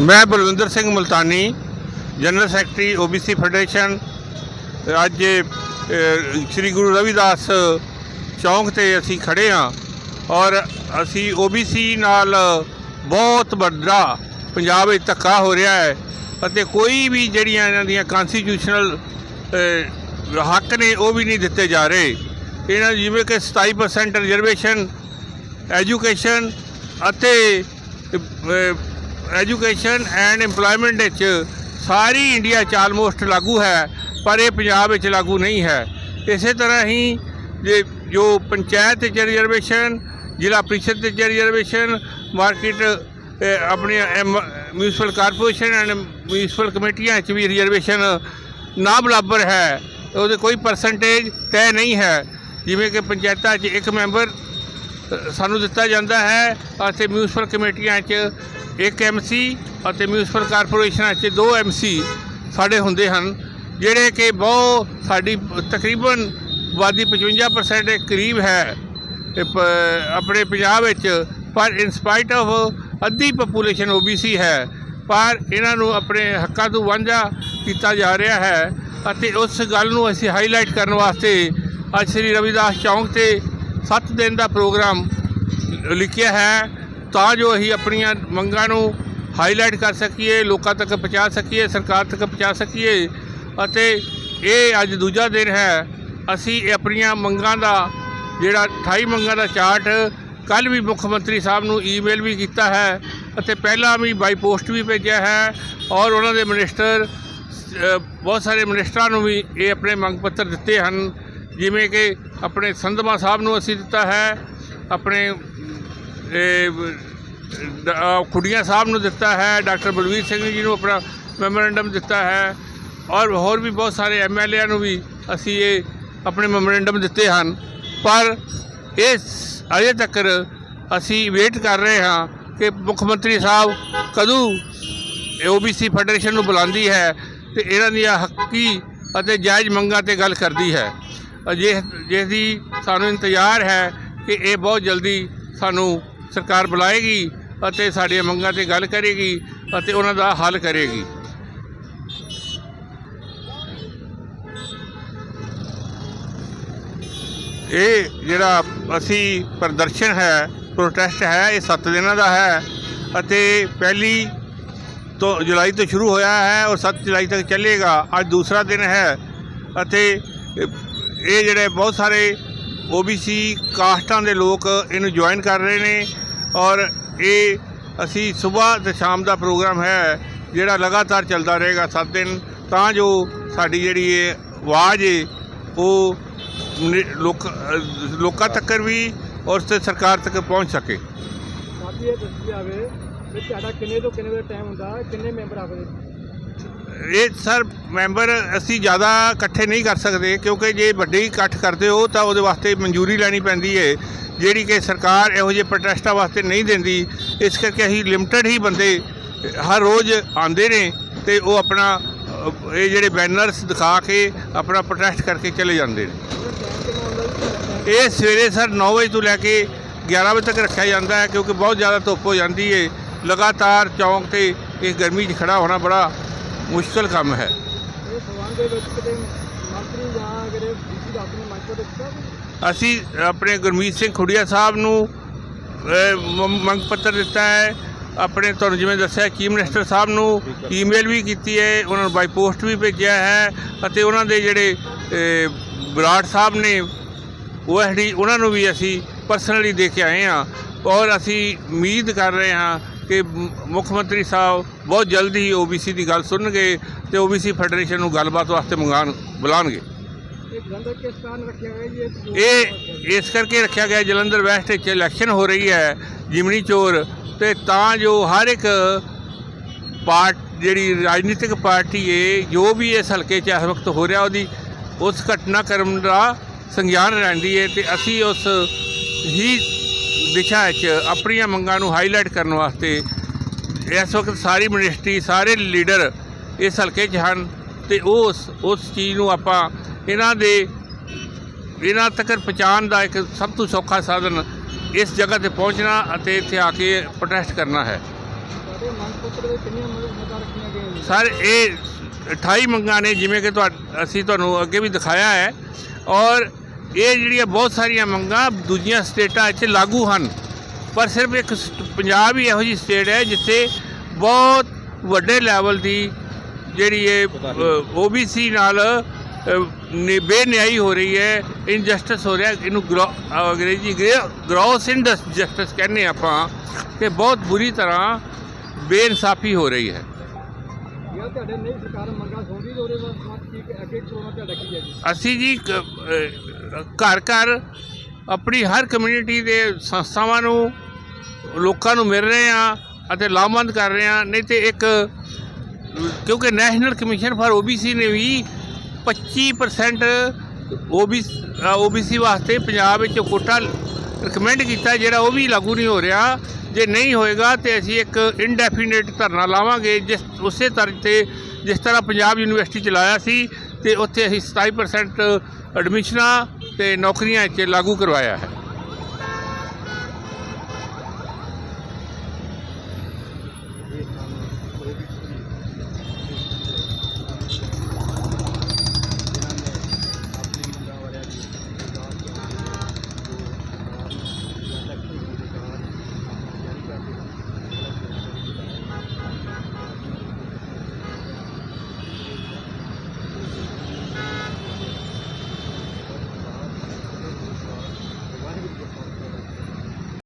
ਮੈਂ Balwinder Singh Multani general secretary OBC federation ਅੱਜ ਸ੍ਰੀ ਗੁਰੂ ਰਵਿਦਾਸ ਚੌਂਕ ਤੇ ਅਸੀਂ ਖੜੇ ਹਾਂ ਔਰ ਅਸੀਂ ਓਬੀਸੀ ਨਾਲ ਬਹੁਤ ਵੱਡਾ ਪੰਜਾਬ ਵਿੱਚ ਧੱਕਾ ਹੋ ਰਿਹਾ ਹੈ ਅਤੇ ਕੋਈ ਵੀ ਜਿਹੜੀਆਂ ਇਹਨਾਂ ਦੀਆਂ ਕਨਸਟੀਟਿਊਸ਼ਨਲ ਹੱਕ ਨੇ ਉਹ ਵੀ ਨਹੀਂ ਦਿੱਤੇ ਜਾ ਰਹੇ। ਇਹਨਾਂ ਜਿਵੇਂ ਕਿ 27% ਰਿਜ਼ਰਵੇਸ਼ਨ ਐਜੂਕੇਸ਼ਨ ਅਤੇ ਐਜੂਕੇਸ਼ਨ ਐਂਡ EMPLOYMENT ਵਿੱਚ ਸਾਰੀ ਇੰਡੀਆ 'ਚ ਆਲਮੋਸਟ ਲਾਗੂ ਹੈ, ਪਰ ਇਹ ਪੰਜਾਬ ਵਿੱਚ ਲਾਗੂ ਨਹੀਂ ਹੈ। ਇਸੇ ਤਰ੍ਹਾਂ ਹੀ ਜੇ ਜੋ ਪੰਚਾਇਤ ਵਿੱਚ ਰਿਜ਼ਰਵੇਸ਼ਨ ਜ਼ਿਲ੍ਹਾ ਪ੍ਰੀਸ਼ਦ ਵਿੱਚ ਰਿਜ਼ਰਵੇਸ਼ਨ ਮਾਰਕੀਟ ਆਪਣੀਆਂ ਮਿਊਨਿਸਪਲ ਕਾਰਪੋਰੇਸ਼ਨ ਐਂਡ ਮਿਊਨਿਸਪਲ ਕਮੇਟੀਆਂ 'ਚ ਵੀ ਰਿਜ਼ਰਵੇਸ਼ਨ ਨਾ ਬਰਾਬਰ ਹੈ, ਉਹਦੇ ਕੋਈ ਪਰਸੈਂਟੇਜ ਤੈਅ ਨਹੀਂ ਹੈ। ਜਿਵੇਂ ਕਿ ਪੰਚਾਇਤਾਂ 'ਚ ਇੱਕ ਮੈਂਬਰ ਸਾਨੂੰ ਦਿੱਤਾ ਜਾਂਦਾ ਹੈ, ਅਤੇ ਮਿਊਨਿਸਪਲ ਕਮੇਟੀਆਂ 'ਚ ਇੱਕ ਐਮਸੀ ਅਤੇ ਮਿਊਨਿਸਪਲ ਕਾਰਪੋਰੇਸ਼ਨ ਵਿੱਚ ਦੋ ਐਮਸੀ ਸਾਡੇ ਹੁੰਦੇ ਹਨ, ਜਿਹੜੇ ਕਿ ਬਹੁਤ ਸਾਡੀ ਤਕਰੀਬਨ ਆਬਾਦੀ 55% ਦੇ ਕਰੀਬ ਹੈ। ਆਪਣੇ ਪੰਜਾਬ ਵਿੱਚ ਪਰ ਇਨ ਸਪਾਈਟ ਆਫ ਅੱਧੀ ਪੋਪੂਲੇਸ਼ਨ ਓਬੀਸੀ ਹੈ, ਪਰ ਇਹਨਾਂ ਨੂੰ ਆਪਣੇ ਹੱਕਾਂ ਤੋਂ ਵਾਂਝਾ ਕੀਤਾ ਜਾ ਰਿਹਾ ਹੈ ਅਤੇ ਉਸ ਗੱਲ ਨੂੰ ਅਸੀਂ ਹਾਈਲਾਈਟ ਕਰਨ ਵਾਸਤੇ ਅੱਜ ਸ੍ਰੀ ਰਵਿਦਾਸ ਚੌਂਕ ਤੇ 7 ਦਿਨ ਦਾ ਪ੍ਰੋਗਰਾਮ ਲਿਖਿਆ ਹੈ। ਤਾਂ ਜੋ ਅਸੀਂ ਆਪਣੀਆਂ ਮੰਗਾਂ ਨੂੰ ਹਾਈਲਾਈਟ ਕਰ ਸਕੀਏ, ਲੋਕਾਂ ਤੱਕ ਪਹੁੰਚਾ ਸਕੀਏ, ਸਰਕਾਰ ਤੱਕ ਪਹੁੰਚਾ ਸਕੀਏ। ਅਤੇ ਇਹ ਅੱਜ ਦੂਜਾ ਦਿਨ ਹੈ, ਅਸੀਂ ਆਪਣੀਆਂ ਮੰਗਾਂ ਦਾ, ਜਿਹੜਾ 28 ਮੰਗਾਂ ਦਾ ਚਾਰਟ ਕੱਲ ਵੀ ਮੁੱਖ ਮੰਤਰੀ ਸਾਹਿਬ ਨੂੰ ਈਮੇਲ ਵੀ ਕੀਤਾ ਹੈ, ਅਤੇ ਪਹਿਲਾਂ ਵੀ ਬਾਈ ਪੋਸਟ ਵੀ ਭੇਜਿਆ ਹੈ, ਔਰ ਉਹਨਾਂ ਦੇ ਮਿਨਿਸਟਰ ਬਹੁਤ ਸਾਰੇ ਮਿਨਿਸਟਰਾਂ ਨੂੰ ਵੀ ਇਹ ਆਪਣੇ ਮੰਗ ਪੱਤਰ ਦਿੱਤੇ ਹਨ। ਜਿਵੇਂ ਕਿ ਆਪਣੇ ਸੰਧਮਾ ਸਾਹਿਬ ਨੂੰ ਅਸੀਂ ਦਿੱਤਾ ਹੈ, ਆਪਣੇ ਖੁੱਡੀਆਂ ਸਾਹਿਬ ਨੂੰ ਦਿੱਤਾ ਹੈ, ਡਾਕਟਰ ਬਲਵੀਰ ਸਿੰਘ ਜੀ ਨੂੰ ਆਪਣਾ ਮੈਮੋਰੈਂਡਮ ਦਿੱਤਾ ਹੈ, ਔਰ ਹੋਰ ਵੀ ਬਹੁਤ ਸਾਰੇ ਐਮਐਲਏਆਂ ਨੂੰ ਵੀ ਅਸੀਂ ਇਹ ਆਪਣੇ ਮੈਮੋਰੈਂਡਮ ਦਿੱਤੇ ਹਨ। ਪਰ ਇਸ, ਅਜੇ ਤੱਕ ਅਸੀਂ ਵੇਟ ਕਰ ਰਹੇ ਹਾਂ ਕਿ ਮੁੱਖ ਮੰਤਰੀ ਸਾਹਿਬ ਕਦੋਂ ਓਬੀਸੀ ਫੈਡਰੇਸ਼ਨ ਨੂੰ ਬੁਲਾਉਂਦੀ ਹੈ ਤੇ ਇਹਨਾਂ ਦੀਆਂ ਹੱਕੀ ਅਤੇ ਜਾਇਜ਼ ਮੰਗਾਂ ਤੇ ਗੱਲ ਕਰਦੀ ਹੈ। ਅ ਜਿਸ ਜਿਸ ਦੀ ਸਾਨੂੰ ਇੰਤਜ਼ਾਰ ਹੈ ਕਿ ਇਹ ਬਹੁਤ ਜਲਦੀ ਸਾਨੂੰ ਸਰਕਾਰ ਬੁਲਾਏਗੀ ਅਤੇ ਸਾਡੀਆਂ ਮੰਗਾਂ ਤੇ ਗੱਲ ਕਰੇਗੀ ਅਤੇ ਉਹਨਾਂ ਦਾ ਹੱਲ ਕਰੇਗੀ। ਇਹ ਜਿਹੜਾ ਅਸੀਂ ਪ੍ਰਦਰਸ਼ਨ ਹੈ ਪ੍ਰੋਟੈਸਟ ਹੈ, ਇਹ 7 ਦਿਨਾਂ ਦਾ ਹੈ ਅਤੇ ਪਹਿਲੀ ਤੋਂ ਜੁਲਾਈ ਤੋਂ ਸ਼ੁਰੂ ਹੋਇਆ ਹੈ ਔਰ 7 ਜੁਲਾਈ ਤੱਕ ਚੱਲੇਗਾ। ਅੱਜ ਦੂਸਰਾ ਦਿਨ ਹੈ ਅਤੇ ਇਹ ਜਿਹੜੇ ਬਹੁਤ ਸਾਰੇ ਓਬੀਸੀ ਕਾਸਟਾਂ ਦੇ ਲੋਕ ਇਹਨੂੰ ਜੁਆਇਨ ਕਰ ਰਹੇ ਨੇ ਔਰ ਇਹ ਅਸੀਂ ਸਵੇਰ ਤੇ ਸ਼ਾਮ ਦਾ ਪ੍ਰੋਗਰਾਮ ਹੈ ਜਿਹੜਾ ਲਗਾਤਾਰ ਚੱਲਦਾ ਰਹੇਗਾ 7 ਦਿਨ, ਤਾਂ ਜੋ ਸਾਡੀ ਜਿਹੜੀ ਇਹ ਆਵਾਜ਼ ਹੈ ਉਹ ਲੋਕ ਲੋਕਾਂ ਤੱਕ ਵੀ ਔਰ ਤੇ ਸਰਕਾਰ ਤੱਕ ਪਹੁੰਚ ਸਕੇ। ਸਾਡੀ ਇਹ ਦੱਸੀ ਜਾਵੇ ਵੀ ਤੁਹਾਡਾ ਕਿੰਨੇ ਤੋਂ ਕਿੰਨੇ ਵਜੇ ਟਾਈਮ ਹੁੰਦਾ, ਕਿੰਨੇ ਮੈਂਬਰ ਆਖਦੇ ਇਹ ਸਰ, ਮੈਂਬਰ ਅਸੀਂ ਜ਼ਿਆਦਾ ਇਕੱਠੇ ਨਹੀਂ ਕਰ ਸਕਦੇ, ਕਿਉਂਕਿ ਜੇ ਵੱਡੇ ਇਕੱਠ ਕਰਦੇ ਹੋ, ਤਾਂ ਉਹਦੇ ਵਾਸਤੇ ਮਨਜ਼ੂਰੀ ਲੈਣੀ ਪੈਂਦੀ ਹੈ ਜਿਹੜੀ ਕਿ ਸਰਕਾਰ ਇਹੋ ਜਿਹੇ ਪ੍ਰੋਟੈਸਟਾਂ ਵਾਸਤੇ ਨਹੀਂ ਦਿੰਦੀ, ਇਸ ਕਰਕੇ ਅਸੀਂ ਲਿਮਟਿਡ ਹੀ ਬੰਦੇ ਹਰ ਰੋਜ਼ ਆਉਂਦੇ ਨੇ ਤੇ ਉਹ ਆਪਣਾ, ਇਹ ਜਿਹੜੇ ਬੈਨਰਸ ਦਿਖਾ ਕੇ ਆਪਣਾ ਪ੍ਰੋਟੈਸਟ ਕਰਕੇ ਚਲੇ ਜਾਂਦੇ ਨੇ। ਇਹ ਸਵੇਰੇ ਸਰ 9 ਵਜੇ ਤੋਂ ਲੈ ਕੇ 11 ਵਜੇ ਤੱਕ ਰੱਖਿਆ ਜਾਂਦਾ ਹੈ, ਕਿਉਂਕਿ ਬਹੁਤ ਜ਼ਿਆਦਾ ਧੁੱਪ ਹੋ ਜਾਂਦੀ ਹੈ ਲਗਾਤਾਰ ਚੌਂਕ ਤੇ ਇਸ ਗਰਮੀ 'ਚ ਖੜਾ ਹੋਣਾ ਬੜਾ ਮੁਸ਼ਕਲ ਕੰਮ ਹੈ। ਇਹ ਸਵਾਲ ਦੇ ਵਿੱਚ ਕਿਤੇ ਮੰਤਰੀ ਜਾਂ ਅਗਰ ਡੀਸੀ ਦਾ ਆਪਣੇ ਮੰਚ ਤੋਂ ਦਿੱਤਾ ਅਸੀਂ ਆਪਣੇ ਗੁਰਮੀਤ ਸਿੰਘ ਖੁੜੀਆ ਸਾਹਿਬ ਨੂੰ ਮੰਗ ਪੱਤਰ ਦਿੱਤਾ ਹੈ। ਆਪਣੇ ਤੁਹਾਨੂੰ ਜਿਵੇਂ ਦੱਸਿਆ ਚੀਫ ਮਿਨਿਸਟਰ ਸਾਹਿਬ ਨੂੰ ਈਮੇਲ ਵੀ ਕੀਤੀ ਹੈ ਉਹਨਾਂ ਨੂੰ ਬਾਈ ਪੋਸਟ ਵੀ ਭੇਜਿਆ ਹੈ ਅਤੇ ਉਹਨਾਂ ਦੇ ਜਿਹੜੇ ਬਰਾੜ ਸਾਹਿਬ ਨੇ ਓਐਸਡੀ ਉਹਨਾਂ ਨੂੰ ਵੀ ਅਸੀਂ ਪਰਸਨਲੀ ਦੇ ਕੇ ਆਏ ਹਾਂ। ਔਰ ਅਸੀਂ ਉਮੀਦ ਕਰ ਰਹੇ ਹਾਂ ਕਿ ਮੁੱਖ ਮੰਤਰੀ ਸਾਹਿਬ ਬਹੁਤ ਜਲਦੀ ਹੀ ਓਬੀਸੀ ਦੀ ਗੱਲ ਸੁਣਨਗੇ ਤੇ ਓਬੀਸੀ ਫੈਡਰੇਸ਼ਨ ਨੂੰ ਗੱਲਬਾਤ ਵਾਸਤੇ ਮੰਗਾਣ ਬੁਲਾਉਣਗੇ ਇਹ ਇਸ ਕਰਕੇ ਰੱਖਿਆ ਗਿਆ ਜਲੰਧਰ ਵੈਸਟ ਵਿੱਚ ਇਲੈਕਸ਼ਨ ਹੋ ਰਹੀ ਹੈ ਜਿਮਨੀ ਚੋਰ ਤੇ ਤਾਂ ਜੋ ਹਰ ਇੱਕ ਪਾਰਟ ਜਿਹੜੀ ਰਾਜਨੀਤਿਕ ਪਾਰਟੀ ਏ ਜੋ ਵੀ ਇਸ ਹਲਕੇ 'ਚ ਇਸ ਵਕਤ ਹੋ ਰਿਹਾ ਉਹਦੀ ਉਸ ਘਟਨਾਕ੍ਰਮ ਦਾ ਸੰਗਿਆਨ ਰਹਿੰਦੀ ਹੈ ਤੇ ਅਸੀਂ ਉਸ ਹੀ ਦਿਸ਼ਾ 'ਚ ਆਪਣੀਆਂ ਮੰਗਾਂ ਨੂੰ ਹਾਈਲਾਈਟ ਕਰਨ ਵਾਸਤੇ ਇਸ ਵਕਤ ਸਾਰੀ ਮਿਨਿਸਟਰੀ ਸਾਰੇ ਲੀਡਰ ਇਸ ਹਲਕੇ 'ਚ ਹਨ ਤੇ ਉਸ ਉਸ ਚੀਜ਼ ਨੂੰ ਆਪਾਂ ਇਹਨਾਂ ਦੇ ਇਹਨਾਂ ਤੱਕ ਪਹੁੰਚਾਉਣ ਦਾ ਇੱਕ ਸਭ ਤੋਂ ਸੌਖਾ ਸਾਧਨ ਇਸ ਜਗ੍ਹਾ ਤੇ ਪਹੁੰਚਣਾ ਅਤੇ ਇੱਥੇ ਆ ਕੇ ਪ੍ਰੋਟੈਸਟ ਕਰਨਾ ਹੈ। ਸਰ ਇਹ 28 ਮੰਗਾਂ ਨੇ ਜਿਵੇਂ ਕਿ ਤੁਹਾ ਅਸੀਂ ਤੁਹਾਨੂੰ ਅੱਗੇ ਵੀ ਦਿਖਾਇਆ ਹੈ ਔਰ ਇਹ ਜਿਹੜੀਆਂ ਬਹੁਤ ਸਾਰੀਆਂ ਮੰਗਾਂ ਦੂਜੀਆਂ ਸਟੇਟਾਂ 'ਚ ਲਾਗੂ ਹਨ। ਪਰ ਸਿਰਫ ਇੱਕ ਪੰਜਾਬ ਹੀ ਇਹੋ ਜਿਹੀ ਸਟੇਟ ਹੈ ਜਿੱਥੇ ਬਹੁਤ ਵੱਡੇ ਲੈਵਲ ਦੀ ਜਿਹੜੀ ਇਹ ਓਬੀਸੀ ਨਾਲ ਬੇਨਿਆਈ ਹੋ ਰਹੀ ਹੈ ਇਨਜਸਟਿਸ ਹੋ ਰਿਹਾ। ਇਹਨੂੰ ਅੰਗਰੇਜ਼ੀ ਗ੍ਰੋਸ ਇਨਜਸਟਿਸ ਕਹਿੰਦੇ ਆਪਾਂ ਕਿ ਬਹੁਤ ਬੁਰੀ ਤਰ੍ਹਾਂ ਬੇਇਨਸਾਫੀ ਹੋ ਰਹੀ ਹੈ। ਜਾਂ ਜੀ? ਅਸੀਂ ਜੀ ਘਰ ਘਰ ਆਪਣੀ ਹਰ ਕਮਿਊਨਿਟੀ ਦੇ ਸੰਸਥਾਵਾਂ ਨੂੰ, ਲੋਕਾਂ ਨੂੰ ਮਿਲ ਰਹੇ ਆ ਅਤੇ ਲਾਭਵੰਦ ਕਰ ਰਹੇ ਆ ਨਹੀਂ ਤੇ ਇੱਕ, ਕਿਉਂਕਿ ਨੈਸ਼ਨਲ ਕਮਿਸ਼ਨ ਫਾਰ ਓਬੀਸੀ ਨੇ ਵੀ 25% ਓਬੀਸੀ ਓਬੀਸੀ ਵਾਸਤੇ ਪੰਜਾਬ ਵਿੱਚ ਕੋਟਾ ਰეკਮੈਂਡ ਕੀਤਾ, ਜਿਹੜਾ ਉਹ ਵੀ ਲਾਗੂ ਨਹੀਂ ਹੋ ਰਿਹਾ। ਜੇ ਨਹੀਂ ਹੋਏਗਾ ਤੇ ਅਸੀਂ ਇੱਕ ਇਨਡੈਫੀਨਿਟ ਧਰਨਾ ਲਾਵਾਂਗੇ, ਜਿਸ, ਉਸੇ ਤਰ੍ਹਾਂ ਤੇ ਜਿਸ ਤਰ੍ਹਾਂ ਪੰਜਾਬ ਯੂਨੀਵਰਸਿਟੀ ਚਲਾਇਆ ਸੀ, ਤੇ ਉੱਥੇ ਅਸੀਂ 27% ਐਡਮਿਸ਼ਨਾਂ ਤੇ ਨੌਕਰੀਆਂ 'ਚ ਲਾਗੂ ਕਰਵਾਇਆ ਹੈ।